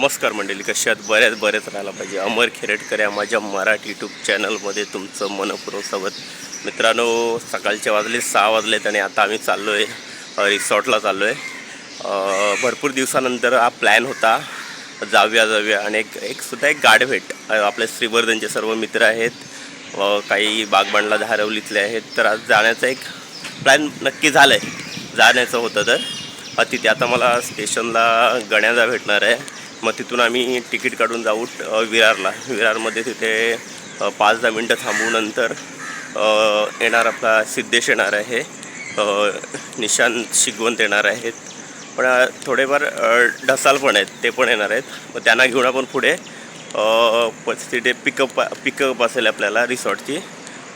नमस्कार मंडळी कशात बऱ्याच बरेच राहायला पाहिजे. अमर खेरेटकर या माझ्या मराठी यूट्यूब चॅनलमध्ये तुमचं मनपूर्वक स्वागत. मित्रांनो सकाळचे वाजले सहा वाजलेत आणि आता आम्ही चाललो आहे रिसॉर्टला चाललो आहे भरपूर दिवसानंतर हा प्लॅन होता. जाऊया जाऊया. आणि एक एक सुद्धा एक गाड भेट. आपल्या श्रीवर्धनचे सर्व मित्र आहेत. काही बागबांडला धारवलीतले आहेत. तर आज जाण्याचा एक प्लॅन नक्की झालं आहे जाण्याचं होतं तर. तिथे आता मला स्टेशनला गण्याजा भेटणार आहे. मग तिथून आम्ही तिकीट काढून जाऊ विरारला. विरारमध्ये तिथे पाच दहा मिनटं थांबू नंतर येणार आपला सिद्धेश येणार आहे. निशांत शिगवंत येणार आहेत. पण थोडेफार ढसाल पण आहेत. ते पण येणार आहेत. मग त्यांना घेऊन आपण पुढे प- तिथे पिकअप पिकअप असेल आपल्याला रिसॉर्टची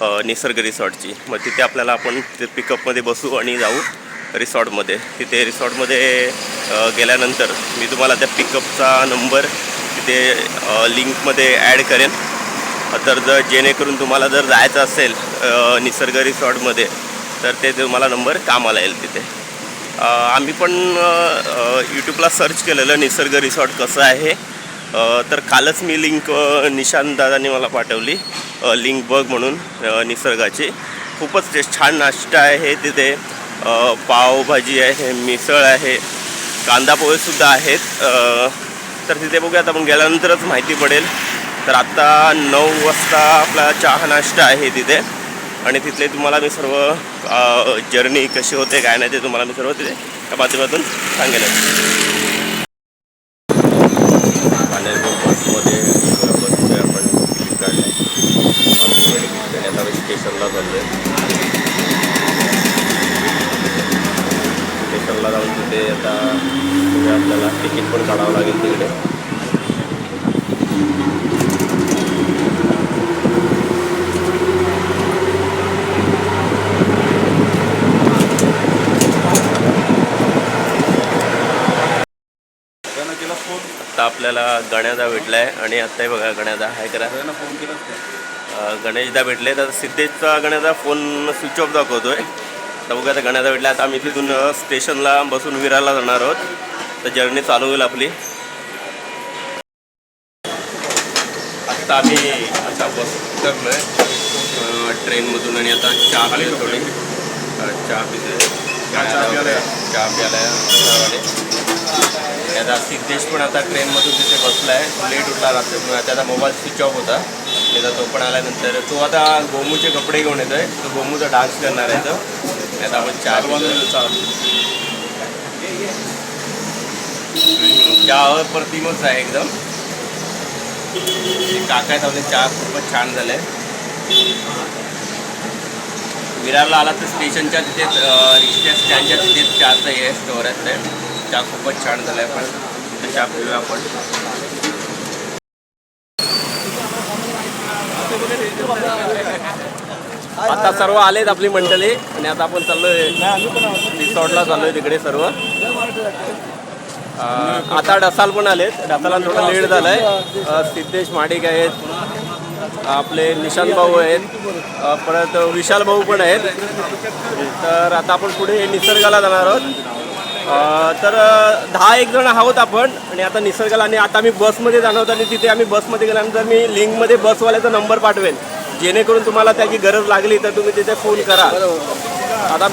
निसर्ग रिसॉर्टची. मग तिथे आपल्याला आपण ते पिकअपमध्ये बसू आणि जाऊ. रिसॉर्टमध्ये. तिथे रिसॉर्टमध्ये गेल्यानंतर मी तुम्हाला त्या पिकअपचा नंबर तिथे लिंकमध्ये ॲड करेन. तर जर जेणेकरून तुम्हाला जर जायचं असेल निसर्ग रिसॉर्टमध्ये तर ते तुम्हाला नंबर कामाला येईल तिथे. आम्ही पण यूट्यूबला सर्च केलेलं निसर्ग रिसॉर्ट कसं आहे. तर कालच मी लिंक निशांत दादांनी मला पाठवली. लिंक बघ म्हणून निसर्गाची. खूपच छान नाश्ता आहे तिथे. पावभाजी आहे मिसळ आहे कांदा पोहेसुद्धा आहेत. तर तिथे बघूयात आपण गेल्यानंतरच माहिती पडेल. तर आत्ता नऊ वाजता आपला चहा नाश्ता आहे तिथे. आणि तिथले तुम्हाला मी सर्व जर्नी कशी होते काय नाही ते तुम्हाला मी सर्व तिथे त्या माध्यमातून सांगेल. आपण स्टेशनला चाललो आहे जाऊन तिथे आता तुम्ही आपल्याला तिकीट पण काढावं लागेल तिकडे. आता आपल्याला गण्यादा भेटला आहे आणि आत्ताही बघा गण्यादा हाय करा. फोन गणेशदा भेटले तर सिद्धेशचा गण्याचा फोन स्विच ऑफ दाखवतोय. तर बघा आता गण्यादा भेटला. आता आम्ही तिथून स्टेशनला बसून विरारला जाणार आहोत. तर जर्नी चालू होईल आपली. आत्ता आम्ही आता बस उतरलो आहे ट्रेनमधून आणि आता चहा पितो थोडी चहा पितो चहा प्यायला. त्याचा सिद्धेश पण आता ट्रेनमधून तिथे बसला आहे लेट उठला रात्री त्याचा मोबाईल स्विच ऑफ होता. त्याचा तो पण आल्यानंतर. तो आता गोमूचे कपडे घेऊन येतोय. तो गोमूचा डान्स करणार आहे तो. आता आपण. हम्म, चहा प्रतिमच आहे एकदम. काका आहेत आपले चहा खूपच छान झालं. आहे विरारला आला तर स्टेशनच्या तिथेच अं, रिक्षा स्टँडच्या तिथेच चहाचं हे स्टोअर आहे चहा खूपच छान झाला आहे पण तिथे चहा पिऊया आपण. आता सर्व आलेत आपली मंडळी. आणि आता आपण चाललोय रिसॉर्टला चाललोय तिकडे सर्व. आता डसाल पण आलेत. डसाला थोडं लेट झालाय. सिद्धेश माडिक आहेत. आपले निशांत भाऊ आहेत. परत विशाल भाऊ पण आहेत. तर आता आपण पुढे निसर्गाला जाणार आहोत. तर दहा एक जण आहोत आपण. आणि आता निसर्गाला आणि आता आम्ही बसमध्ये जाणार आहोत आणि तिथे आम्ही बसमध्ये गेल्यानंतर मी लिंकमध्ये बसवाल्याचा नंबर पाठवेन. जेणेकरून तुम्हाला त्याची गरज लागली तर तुम्ही तिथे फोन करा. आता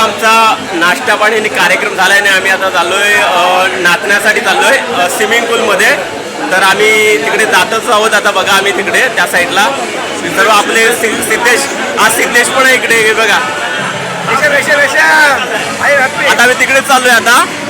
आमचा नाश्ता पाणी आणि कार्यक्रम झाला आणि आम्ही आता चाललोय अ, नाचण्यासाठी चाललोय अ, स्विमिंग पूलमध्ये. तर आम्ही तिकडे जातच आहोत आता बघा आम्ही तिकडे त्या साईडला. सर्व आपले सिद्धेश आज सिद्धेश पण आहे इकडे हे बघा. आता आम्ही तिकडे चाललोय आता प्रवास मधून आलोय आता.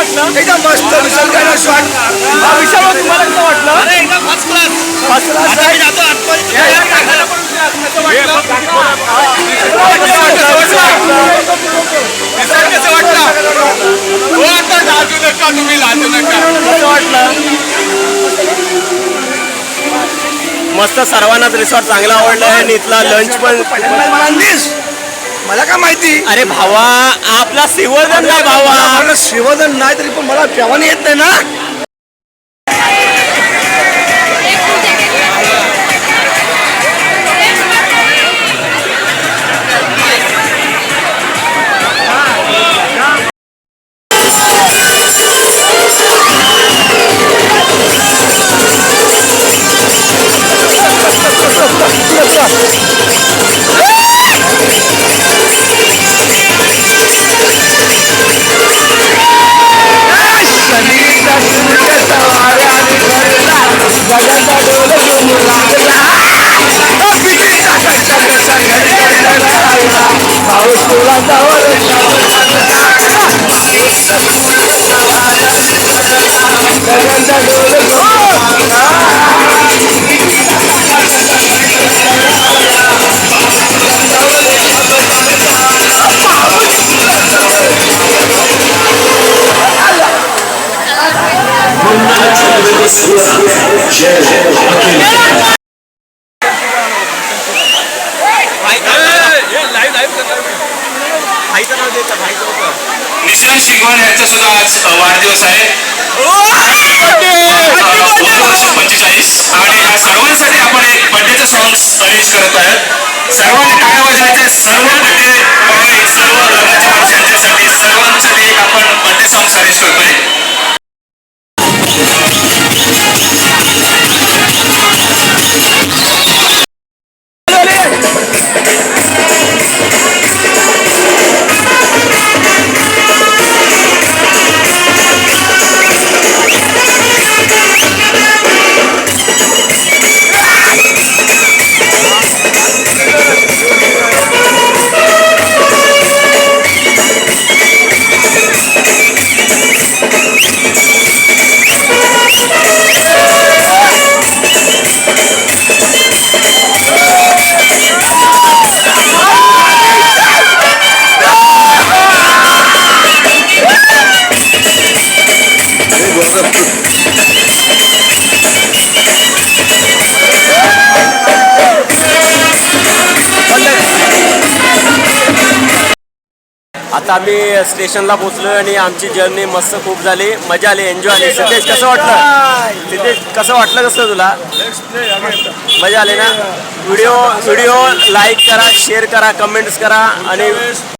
वाटलं? एकदम मस्त शॉट हा विशाल भाऊ, तुम्हाला कसं वाटलं? फर्स्ट क्लास आहे. कसं वाटलं? मस्त सर्वांनाच रिसॉर्ट चांगला आवडला आहे आणि इथला लंच पण मानलीस मला काय माहिती? अरे भावा आपला सिवर्धन काय भावा. मला नाही तरी पण मला जेवण येत नाही ना. वाढदिवस आहे पंचेचाळीस आणि या सर्वांसाठी आपण एक बर्थडेचं सॉंग अरेंज करत आहोत. सर्वांनी टाळ्या वाजवायचे सर्व बर्थडे सर्व लग्नाच्या माणसं यांच्यासाठी सर्वांसाठी एक आपण बर्थडे सॉंग अरेंज करतोय. आता आम्ही स्टेशनला पोहोचलो आणि आमची जर्नी मस्त खूप झाली. मजा आली एन्जॉय आली. सिद्धेश कसं वाटलं? सिद्धेश कसं वाटलं कसं तुला? मजा आली ना? व्हिडिओ व्हिडिओ लाईक करा शेअर करा कमेंट्स करा आणि